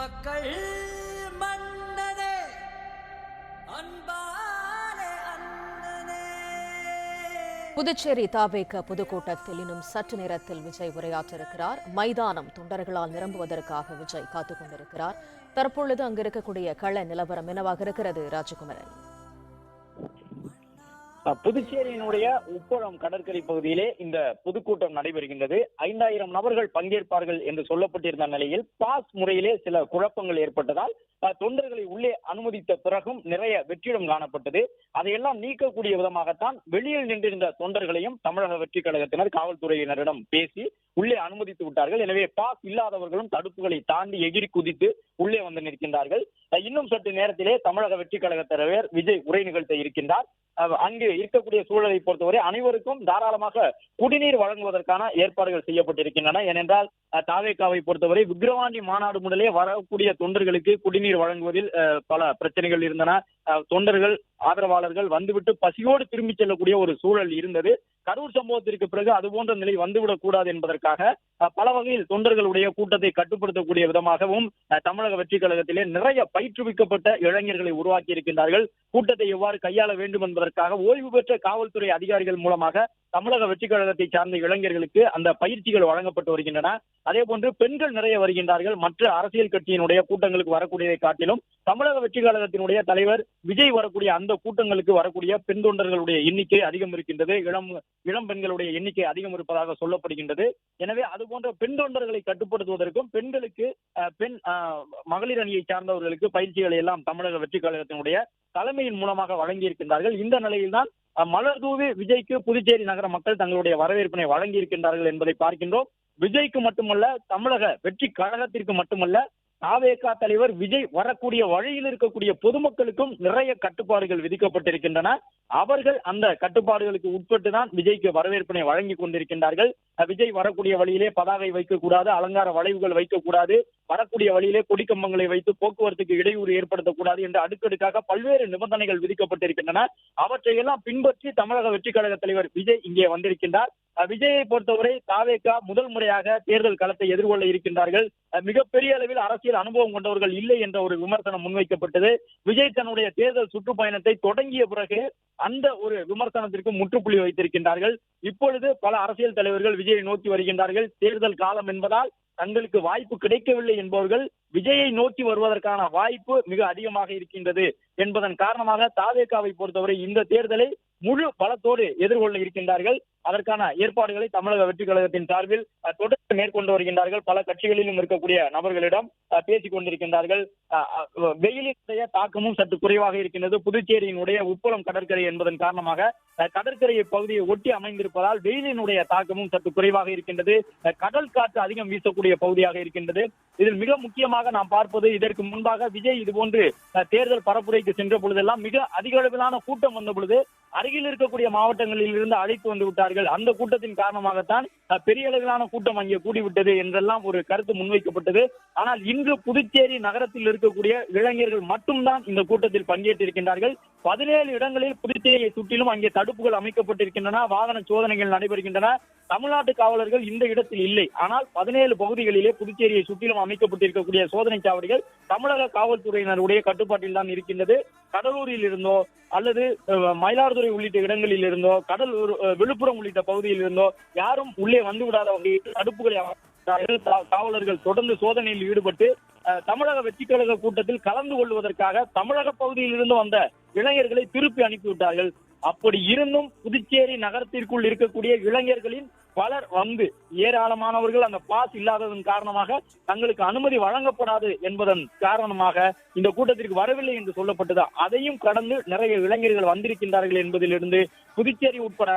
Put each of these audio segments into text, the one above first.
மக்கள் மன்னனே அன்பாலே அண்ணனே புதுச்சேரி தாவேக பொதுக்கூட்டத்தில் இன்னும் சற்று நேரத்தில் விஜய் உரையாற்றிருக்கிறார். மைதானம் தொண்டர்களால் நிரம்புவதற்காக விஜய் காத்துக் கொண்டிருக்கிறார் தற்பொழுது அங்கிருக்கக்கூடிய கள நிலவரம் என்னவாக இருக்கிறது ராஜகுமரன்? புதுச்சேரியினுடைய உப்பளம் கடற்கரை பகுதியிலே இந்த பொதுக்கூட்டம் நடைபெறுகின்றது. ஐந்தாயிரம் நபர்கள் பங்கேற்பார்கள் என்று சொல்லப்பட்டிருந்த நிலையில் பாஸ் முறையிலே சில குழப்பங்கள் ஏற்பட்டதால் தொண்டர்களை உள்ளே அனுமதித்த பிறகும் நிறைய வெற்றிடம் காணப்பட்டது. அதையெல்லாம் நீக்கக்கூடிய விதமாகத்தான் வெளியில் நின்றிருந்த தொண்டர்களையும் தமிழக வெற்றி கழகத்தினர் காவல்துறையினரிடம் பேசி உள்ளே அனுமதித்து விட்டார்கள். எனவே பாஸ் இல்லாதவர்களும் தடுப்புகளை தாண்டி எகிரி குதித்து உள்ளே வந்து நிற்கின்றார்கள். இன்னும் சற்று நேரத்திலே தமிழக வெற்றி கழக தலைவர் விஜய் உரை நிகழ்த்த இருக்கின்றார். அஹ் அங்கு இருக்கக்கூடிய சூழலை பொறுத்தவரை அனைவருக்கும் தாராளமாக குடிநீர் வழங்குவதற்கான ஏற்பாடுகள் செய்யப்பட்டிருக்கின்றன. ஏனென்றால் தாவேக்காவை தாவேகாவை பொறுத்தவரை விக்கிரவாண்டி மாநாடு முதலே வரக்கூடிய தொண்டர்களுக்கு குடிநீர் வழங்குவதில் பல பிரச்சனைகள் இருந்தன. தொண்டர்கள் ஆதரவாளர்கள் வந்துவிட்டு பசியோடு திரும்பிச் செல்லக்கூடிய ஒரு சூழல் இருந்தது. கரூர் சம்பவத்திற்கு பிறகு அது போன்ற நிலை வந்துவிடக் கூடாது என்பதற்காக பல வகையில் தொண்டர்களுடைய கூட்டத்தை கட்டுப்படுத்தக்கூடிய விதமாகவும் தமிழக வெற்றி கழகத்திலே நிறைய பயிற்றுவிக்கப்பட்ட இளைஞர்களை உருவாக்கி இருக்கின்றார்கள் கூட்டத்தை எவ்வாறு கையாள வேண்டும் என்பதற்காக ஓய்வு பெற்ற காவல்துறை அதிகாரிகள் மூலமாக தமிழக வெற்றிக் கழகத்தை சார்ந்த இளைஞர்களுக்கு அந்த பயிற்சிகள் வழங்கப்பட்டு வருகின்றன. அதே போன்று பெண்கள் நிறைய வருகின்றார்கள். மற்ற அரசியல் கட்சியினுடைய கூட்டங்களுக்கு வரக்கூடியதை காட்டிலும் தமிழக வெற்றிக் கழகத்தினுடைய தலைவர் விஜய் வரக்கூடிய அந்த கூட்டங்களுக்கு வரக்கூடிய பெண் தொண்டர்களுடைய எண்ணிக்கை அதிகம் இருக்கின்றது. இளம் இளம் பெண்களுடைய எண்ணிக்கை அதிகம் இருப்பதாக சொல்லப்படுகின்றது. எனவே அது போன்ற பெண் தொண்டர்களை கட்டுப்படுத்துவதற்கும் பெண்களுக்கு பெண் மகளிர் அணியை சார்ந்தவர்களுக்கு பயிற்சிகளை எல்லாம் தமிழக வெற்றிக் கழகத்தினுடைய தலைமையின் மூலமாக வழங்கி இருக்கின்றார்கள் இந்த நிலையில்தான் மலர் தூவி விஜய்க்கு புதுச்சேரி நகர மக்கள் தங்களுடைய வரவேற்பினை வழங்கி இருக்கின்றார்கள் என்பதை பார்க்கின்றோம். விஜய்க்கு மட்டுமல்ல தமிழக வெற்றி கழகத்திற்கு மட்டுமல்ல தாவேகா தலைவர் விஜய் வரக்கூடிய வழியில் இருக்கக்கூடிய பொதுமக்களுக்கும் நிறைய கட்டுப்பாடுகள் விதிக்கப்பட்டிருக்கின்றன. அவர்கள் அந்த கட்டுப்பாடுகளுக்கு உட்பட்டு தான் விஜய்க்கு வரவேற்பினை வழங்கி கொண்டிருக்கின்றார்கள். விஜய் வரக்கூடிய வழியிலே பதாகை வைக்கக்கூடாது அலங்கார வளைவுகள் வைக்கக்கூடாது வரக்கூடிய வழியிலே கொடிக்கம்பங்களை வைத்து போக்குவரத்துக்கு இடையூறு ஏற்படுத்தக்கூடாது என்று அடுக்கடுக்காக பல்வேறு நிபந்தனைகள் விதிக்கப்பட்டிருக்கின்றன. அவற்றையெல்லாம் பின்பற்றி தமிழக வெற்றி கழக தலைவர் விஜய் இங்கே வந்திருக்கின்றார். விஜயை பொறுத்தவரை தாவேகா முதல் முறையாக தேர்தல் களத்தை எதிர்கொள்ள இருக்கின்றார்கள். மிகப்பெரிய அளவில் அரசியல் அனுபவம் கொண்டவர்கள் இல்லை என்ற ஒரு விமர்சனம் முன்வைக்கப்பட்டது. விஜய் தன்னுடைய தேர்தல் சுற்றுப்பயணத்தை தொடங்கிய பிறகு அந்த ஒரு விமர்சனத்திற்கு முற்றுப்புள்ளி வைத்திருக்கின்றார்கள். இப்பொழுது பல அரசியல் தலைவர்கள் விஜயை நோக்கி வருகின்றார்கள். தேர்தல் காலம் என்பதால் தங்களுக்கு வாய்ப்பு கிடைக்கவில்லை என்பவர்கள் விஜயை நோக்கி வருவதற்கான வாய்ப்பு மிக அதிகமாக இருக்கின்றது என்பதன் காரணமாக தாவேக்காவை பொறுத்தவரை இந்த தேர்தலை முழு பலத்தோடு எதிர்கொள்ள இருக்கின்றார்கள். அதற்கான ஏற்பாடுகளை தமிழக வெற்றி கழகத்தின் சார்பில் தொடர்ந்து மேற்கொண்டு வருகின்றார்கள். பல கட்சிகளிலும் இருக்கக்கூடிய நபர்களிடம் பேசிக் கொண்டிருக்கின்றார்கள். வெயிலினுடைய தாக்கமும் சற்று குறைவாக இருக்கின்றது. புதுச்சேரியினுடைய உப்பளம் கடற்கரை என்பதன் காரணமாக கடற்கரை பகுதியை ஒட்டி அமைந்திருப்பதால் வெயிலினுடைய தாக்கமும் சற்று குறைவாக இருக்கின்றது. கடல் காற்று அதிகம் வீசக்கூடிய பகுதியாக இருக்கின்றது. இதில் மிக முக்கியமாக குறிப்பாக நாம் பார்ப்பது இதற்கு முன்பாக விஜய் இதுபோன்று தேர்தல் பரப்புரைக்கு சென்ற பொழுதெல்லாம் மிக அதிக அளவிலான கூட்டம் வந்த பொழுது அருகில் இருக்கக்கூடிய மாவட்டங்களில் இருந்து அழைத்து வந்து விட்டார்கள். அந்த கூட்டத்தின் காரணமாகத்தான் பெரிய அளவிலான கூட்டம் அங்கே கூடிவிட்டது என்றெல்லாம் ஒரு கருத்து முன்வைக்கப்பட்டது. ஆனால் இன்று புதுச்சேரி நகரத்தில் இருக்கக்கூடிய இளைஞர்கள் மட்டும்தான் இந்த கூட்டத்தில் பங்கேற்றிருக்கின்றார்கள். பதினேழு இடங்களில் புதுச்சேரியை சுற்றிலும் அங்கே தடுப்புகள் அமைக்கப்பட்டிருக்கின்றன வாகன சோதனைகள் நடைபெறுகின்றன. தமிழ்நாட்டு காவலர்கள் இந்த இடத்தில் இல்லை. ஆனால் பதினேழு பகுதிகளிலே புதுச்சேரியை சுற்றிலும் அமைக்கப்பட்டிருக்கக்கூடிய சோதனை சாவடிகள் தமிழக காவல்துறையினருடைய கட்டுப்பாட்டில் தான் இருக்கின்றது. கடலூரில் இருந்தோ அல்லது மயிலாடுதுறை உள்ளிட்ட இடங்களில் இருந்தோ கடலூர் விழுப்புரம் உள்ளிட்ட பகுதியில் இருந்தோ யாரும் உள்ளே வந்து விடாத வகையில் தடுப்புகளை காவலர்கள் தொடர்ந்து சோதனையில் ஈடுபட்டு அஹ், தமிழக வெற்றி கழக கூட்டத்தில் கலந்து கொள்வதற்காக தமிழக பகுதியில் இருந்து வந்த இளைஞர்களை திருப்பி அனுப்பிவிட்டார்கள். அப்படி இருந்தும் புதுச்சேரி நகரத்திற்குள் இருக்கக்கூடிய இளைஞர்களின் பலர் வந்து ஏராளமானவர்கள் அந்த பாஸ் இல்லாததன் காரணமாக தங்களுக்கு அனுமதி வழங்கப்படாது என்பதன் காரணமாக இந்த கூட்டத்திற்கு வரவில்லை என்று சொல்லப்பட்டது. அதையும் கடந்து நிறைய இளைஞர்கள் வந்திருக்கின்றார்கள் என்பதிலிருந்து புதுச்சேரி உட்பட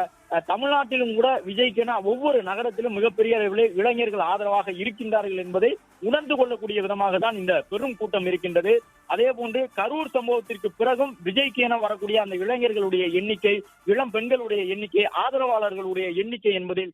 தமிழ்நாட்டிலும் கூட விஜய்க்கென ஒவ்வொரு நகரத்திலும் மிகப்பெரிய அளவில் இளைஞர்கள் ஆதரவாக இருக்கின்றார்கள் என்பதை உணர்ந்து கொள்ளக்கூடிய விதமாக தான் இந்த பெரும் கூட்டம் இருக்கின்றது. அதே போன்று கரூர் சம்பவத்திற்கு பிறகும் விஜய்க்கு என வரக்கூடிய அந்த இளைஞர்களுடைய எண்ணிக்கை இளம் பெண்களுடைய எண்ணிக்கை ஆதரவாளர்களுடைய எண்ணிக்கை என்பதில்